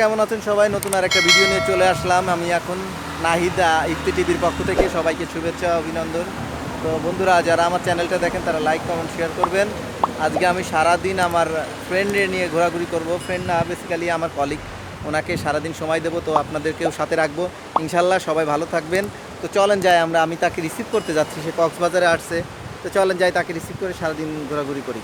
কেমন আছেন সবাই? নতুন আর একটা ভিডিও নিয়ে চলে আসলাম। আমি এখন নাহিদা ইফতি টিভির পক্ষ থেকে সবাইকে শুভেচ্ছা, অভিনন্দন। তো বন্ধুরা, যারা আমার চ্যানেলটা দেখেন, তারা লাইক কমেন্ট শেয়ার করবেন। আজকে আমি সারা দিন আমার ফ্রেন্ডে নিয়ে ঘোরাঘুরি করব। ফ্রেন্ড না বেসিক্যালি আমার কলিগ ওনাকে সারাদিন সময় দেবো, তো আপনাদেরকেও সাথে রাখব। ইনশাল্লাহ সবাই ভালো থাকবেন। তো চলেন যাই আমরা, আমি তাকে রিসিভ করতে যাচ্ছি, সে কক্সবাজারে আসছে। তো চলেন যাই তাকে রিসিভ করে সারাদিন ঘোরাঘুরি করি।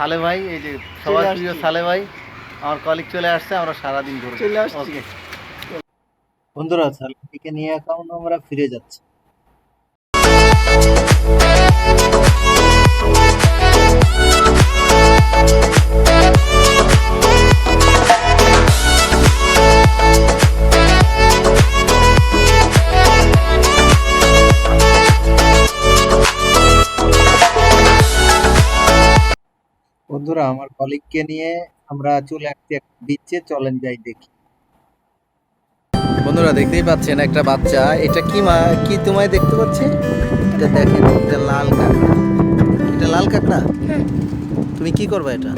সালে ভাই এই যে সবার প্রিয় সালে ভাই আমার কলিগ চলে আসছে আমরা সারাদিন ঘুরে চলে আসছি। বন্ধুরা সালকে নিয়ে এখন আমরা ফিরে যাচ্ছি। বন্ধুরা আমার কলিগকে নিয়ে আমরা চলে আসছি একটা বিচে চলেন যাই দেখি। বন্ধুরা দেখতেই পাচ্ছেন একটা বাচ্চা। এটা কি মা? কি তোমায় দেখতে পাচ্ছি? এটা দেখেন এটা লাল কাঁকড়া এটা লাল কাঁকড়া তুমি কি করবে এটা?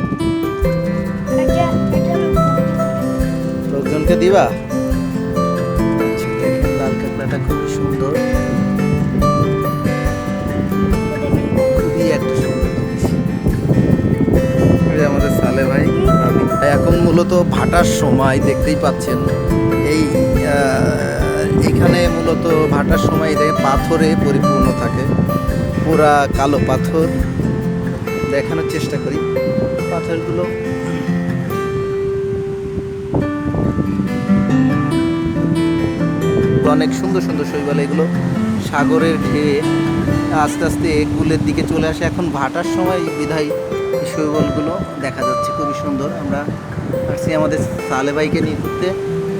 লোকজনকে দিবা? আচ্ছা, লাল কাঁকড়াটা খুব যে ভাই। এখন মূলত ভাটার সময় দেখতেই পাচ্ছেন। এই এখানে মূলত ভাটার সময় জায়গায় পাথরে পরিপূর্ণ থাকে। পুরা কালো পাথর। দেখানোর চেষ্টা করি। পাথরগুলো। অনেক সুন্দর সুন্দর শৈবাল এগুলো। সাগরের খেয়ে আস্তে আস্তে কুলের দিকে চলে আসে। এখন ভাটার সময় বিধায় শৈবালগুলো দেখা যাচ্ছে, খুবই সুন্দর। আমরা আসছি আমাদের সালে বাইকে নিয়ে ঘুরতে।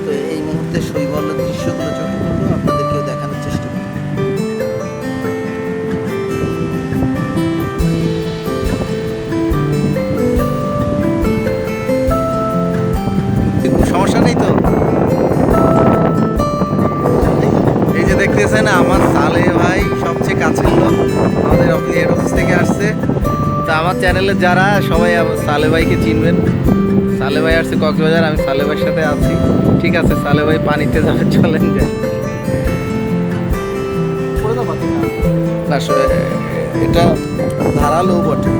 তো এই মুহূর্তে শৈবল দৃশ্যগুলো চ্যানেলে যারা সবাই সালে ভাইকে চিনবেন। সালে ভাই আসছে কক্সবাজার আমি সালে ভাইয়ের সাথে আছি। ঠিক আছে সালে ভাই পানিতে যাবে চলেন যাই। এটা ধারালো বটে।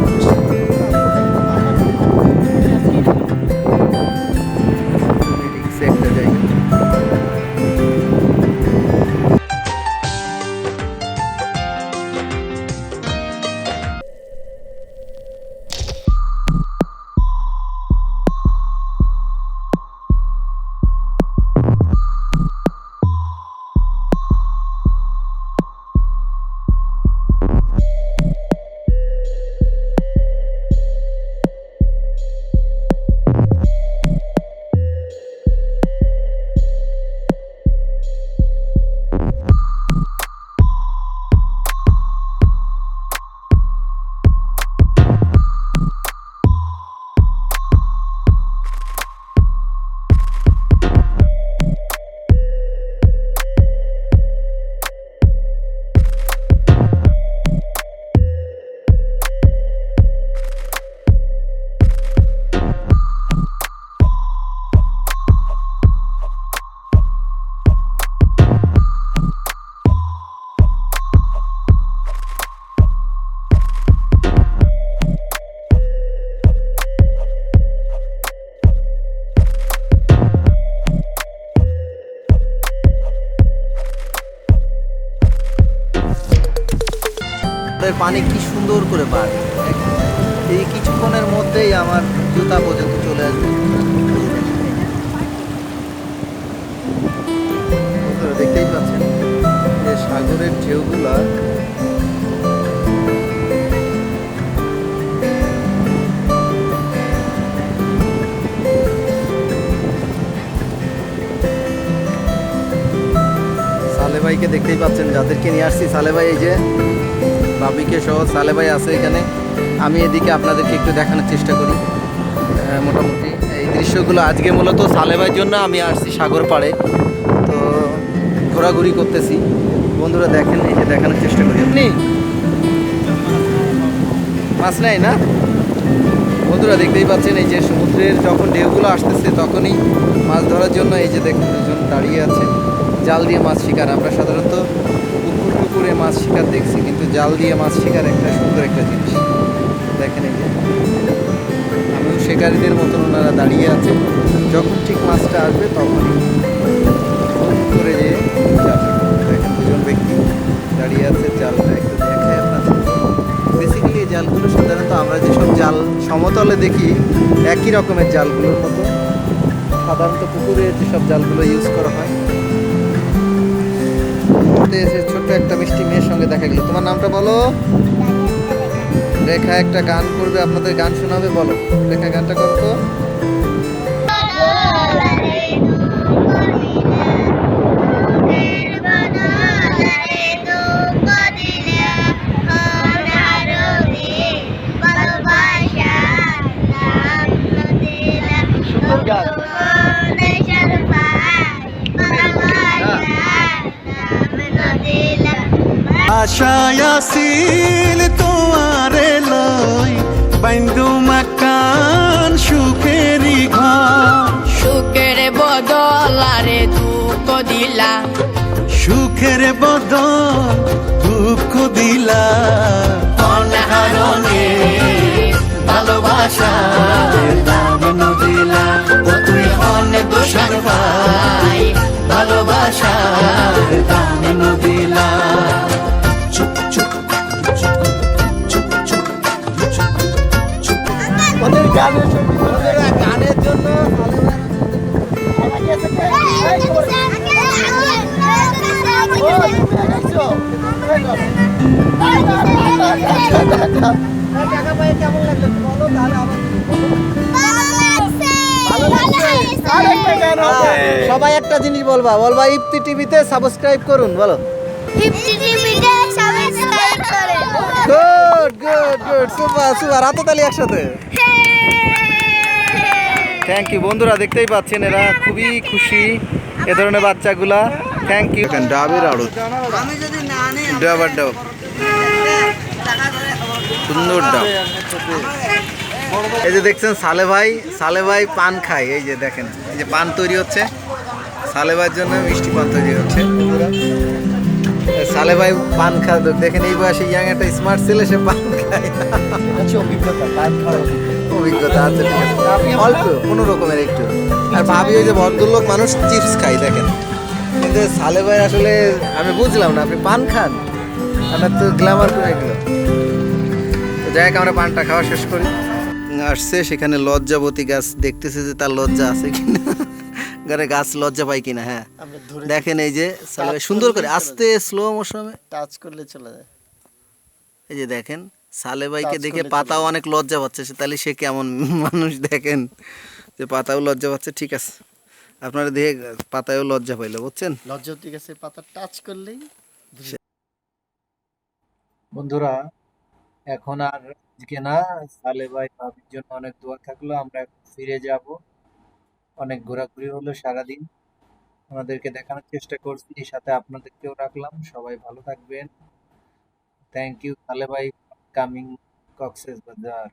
করে বাড়ে এই কিছুক্ষণের মধ্যেই আমার জুতা পর্যন্ত চলে আসবে। দেখতেই পাচ্ছেন যে সাগরের ঢেউগুলা সালে ভাইকে দেখতেই পাচ্ছেন, যাদেরকে নিয়ে আসছি। সালে ভাই এই যে বাবিকে সহ সালে ভাই আছে এখানে। আমি এদিকে আপনাদেরকে একটু দেখানোর চেষ্টা করি। মোটামুটি এই দৃশ্যগুলো আজকে মূলত সালে ভাইয়ের জন্য আমি আসছি সাগর পাড়ে। তো ঘোরাঘুরি করতেছি। বন্ধুরা দেখেন, এই যে দেখানোর চেষ্টা করি। আপনি? মাছ নেই না? বন্ধুরা দেখতেই পাচ্ছেন, এই যে সমুদ্রের যখন ঢেউগুলো আসতেছে, তখনই মাছ ধরার জন্য এই যে দেখুন দাঁড়িয়ে আছে। জাল দিয়ে মাছ শিকার। আমরা সাধারণত মাছ শিকার দেখছি, কিন্তু জাল দিয়ে মাছ শিকার একটা সুন্দর একটা জিনিস। দেখেন এই যে। আমিও শিকারীদের মতন ওনারা দাঁড়িয়ে আছে যখন ঠিক মাছটা আসবে তখনই করে যে দেখেন দুজন ব্যক্তি দাঁড়িয়ে আছে, জালটা একটু দেখায় আপনাদের বেসিক্যালি এই জালগুলো সাধারণত আমরা যেসব জাল সমতলে দেখি, একই রকমের জালগুলোর মতো। সাধারণত পুকুরে যেসব জালগুলো ইউজ করা হয়। এসে ছোট্ট একটা দেখা গেল। তোমার নামটা বলো? রেখা একটা গান করবে, আপনাদের গান শোনাবে, বলো। রেখা গানটা করো তো। আশায় আসিল তোমারে লই বাইন্দু মাকান সুখেরি ঘর। সুখের বদলারে দুঃখ দিলা। সুখের বদল দুঃখ দিলা। অনাহারণে ভালোবাসা দাম নদিলা। ও তুই অনেক দোষার ভাই ভালোবাসা গানের জন্য সবাই একটা জিনিস বলবা বলবা ইফতি টিভিতে সাবস্ক্রাইব করুন বলো good good good super super হাতে তালি একসাথে থ্যাংক ইউ বন্ধুরা দেখতেই পাচ্ছেন, এরা খুবই খুশি এ ধরনের বাচ্চাগুলা। থ্যাংক ইউ ডাবের আড়ু ডাবার ডাব। সুন্দর ডাব। এই যে দেখছেন, সালে ভাই সালে ভাই পান খায়। এই যে দেখেন, এই যে পান তৈরি হচ্ছে। সালে ভাইয়ের জন্য মিষ্টি পান তৈরি হচ্ছে। সালে ভাই পান খা দেখেন এই বয়সে ইয়াং একটা স্মার্ট ছেলে সে পান খায় অভিজ্ঞতা পান খাওয়ার অভিজ্ঞতা। ঠিক আছে। অল্প কোনো রকমের একটু। আর ভাবি ওই যে ভদ্রলোক মানুষ চিপস খাই দেখেন। কিন্তু সালে ভাই আসলে আমি বুঝলাম না আপনি পান খান। আপনার তো গ্ল্যামার কমে গেল। যাই হোক আমরা পানটা খাওয়া শেষ করি। আসছে সেখানে লজ্জাবতী গাছ দেখতেছে যে তার লজ্জা আছে কিনা। ঘরে গাছ লজ্জা পায় কিনা হ্যাঁ। দেখেন এই যে সালে সুন্দর করে আস্তে স্লো মোশনে টাচ করলে চলে যায়। এই যে দেখেন সালে ভাইকে দেখে পাতাও অনেক লজ্জা পাচ্ছে সে তাহলে সে কেমন মানুষ দেখেন? যে পাতাও লজ্জা পাচ্ছে ঠিক আছে। আপনারা দেখে পাতায়ও লজ্জা পাইলো বুঝছেন? লজ্জতি গাছের পাতা টাচ করলেই বন্ধুরা এখন আর আজকে না সালে ভাই ভাবির জন্য অনেক দোয়া থাকল আমরা ফিরে যাব। অনেক ঘোরাঘুরি হলো সারাদিন। আপনাদেরকে দেখানোর চেষ্টা করছি সাথে আপনাদেরকেও রাখলাম। সবাই ভালো থাকবেন। থ্যাংক ইউ তাহলে ভাই কামিং কক্সেস বাজার